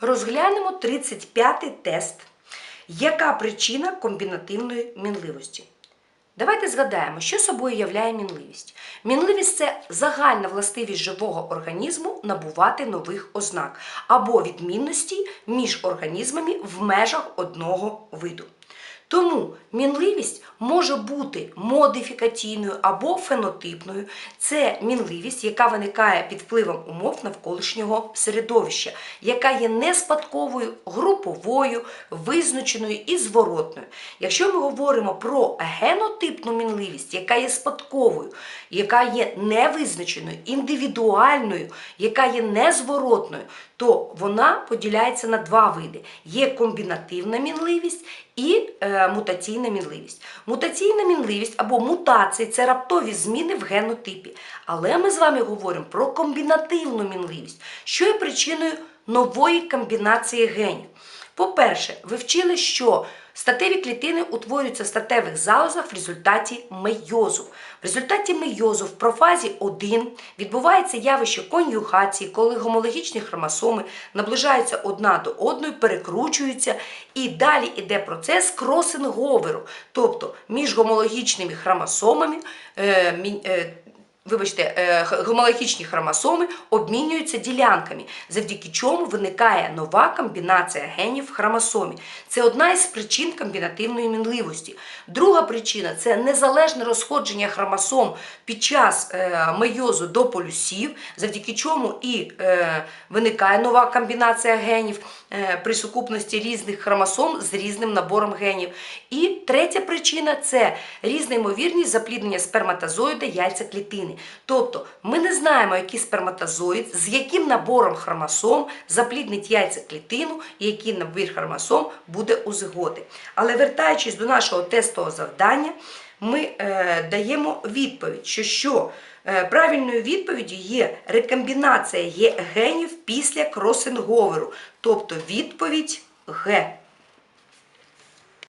Розглянемо 35-й тест. Яка причина комбінативної мінливості? Давайте згадаємо, що собою являє мінливість. Мінливість це загальна властивість живого організму набувати нових ознак або відмінності між організмами в межах одного виду. Тому мінливість може бути модифікаційною або фенотипною. Це мінливість, яка виникає під впливом умов навколишнього середовища, яка є неспадковою, груповою, визначеною і зворотною. Якщо ми говоримо про генотипну мінливість, яка є спадковою, яка є невизначеною, індивідуальною, яка є незворотною, то вона поділяється на два види: є комбінативна мінливість і е, мутаційна мінливість. Мутаційна мінливість або мутації це раптові зміни в генотипі. Але ми з вами говоримо про комбінативну мінливість, що є причиною нової комбінації генів. По-перше, ви вчили, що статеві клітини утворюються в статевих залозах в результаті мейозу. В результаті мейозу в профазі 1 відбувається явище конюгації, коли гомологічні хромосоми наближаються одна до одної, перекручуються, і далі йде процес кросинговеру, тобто між гомологічними хромосомами. Е, е, Вибачте, е, гомологічні хромосоми обмінюються ділянками, завдяки чому виникає нова комбінація генів в хромосомі. Це одна із причин комбінативної мінливості. Друга причина це незалежне розходження хромосом під час е, мейозу до полюсів, завдяки чому і е, виникає нова комбінація генів при сукупності різних хромосом з різним набором генів. І третя причина це різна ймовірність запліднення сперматозоїда яйцеклітини. Тобто ми не знаємо, який сперматозоїд, з яким набором хромосом запліднить яйцеклітину і який набір хромосом буде у зиготи. Але вертаючись до нашого тестового завдання, ми е, даємо відповідь, що, що е, правильною відповіддю є рекомбінація генів після кросинговеру, тобто відповідь Г.